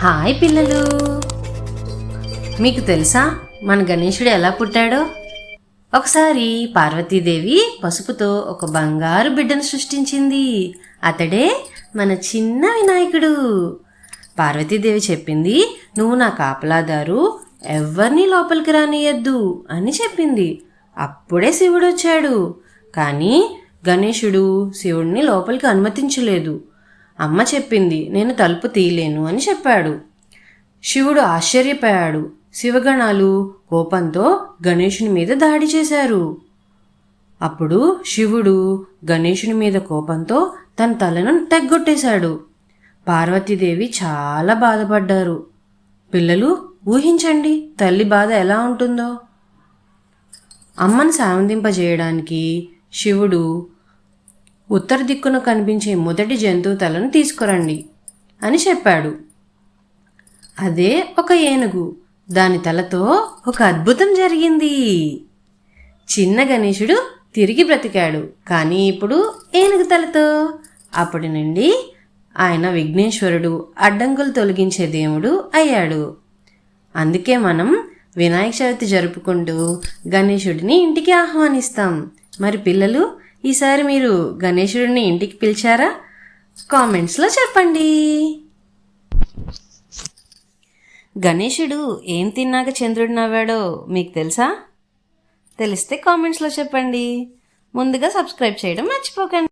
Hi పిల్లలు. మీకు తెలుసా మన గణేశుడు ఎలా పుట్టాడో? ఒకసారి పార్వతీదేవి పసుపుతో ఒక బంగారు బిడ్డను సృష్టించింది. అతడే మన చిన్న వినాయకుడు. పార్వతీదేవి చెప్పింది నువ్వు నా కాపలాదారు ఎవరిని లోపలికి రానియద్దు అని చెప్పింది. అప్పుడే శివుడు వచ్చాడు. కానీ గణేశుడు శివుడిని లోపలికి అనుమతించలేదు. అమ్మ చెప్పింది నేను తలుపు తీయలేను అని చెప్పాడు. శివుడు ఆశ్చర్యపోయాడు. శివగణాలు కోపంతో గణేషుని మీద దాడి చేశారు. అప్పుడు శివుడు గణేషుని మీద కోపంతో తన తలను తెగ్గొట్టేశాడు. పార్వతీదేవి చాలా బాధపడ్డారు. పిల్లలు ఊహించండి తల్లి బాధ ఎలా ఉంటుందో. అమ్మను సావందింపజేయడానికి శివుడు ఉత్తర దిక్కున కనిపించే మొదటి జంతువు తలను తీసుకురండి అని చెప్పాడు. అదే ఒక ఏనుగు. దాని తలతో ఒక అద్భుతం జరిగింది. చిన్న గణేశుడు తిరిగి బ్రతికాడు. కానీ ఇప్పుడు ఏనుగు తలతో. అప్పటి నుండి ఆయన విఘ్నేశ్వరుడు అడ్డంకులు తొలగించే దేవుడు అయ్యాడు. అందుకే మనం వినాయక చవితి జరుపుకుంటూ గణేశుడిని ఇంటికి ఆహ్వానిస్తాం. మరి పిల్లలు ఈసారి మీరు గణేశుడిని ఇంటికి పిలిచారా? కామెంట్స్లో చెప్పండి. గణేశుడు ఏం తిన్నాక చంద్రుడు నవ్వాడో మీకు తెలుసా? తెలిస్తే కామెంట్స్లో చెప్పండి. ముందుగా సబ్స్క్రైబ్ చేయడం మర్చిపోకండి.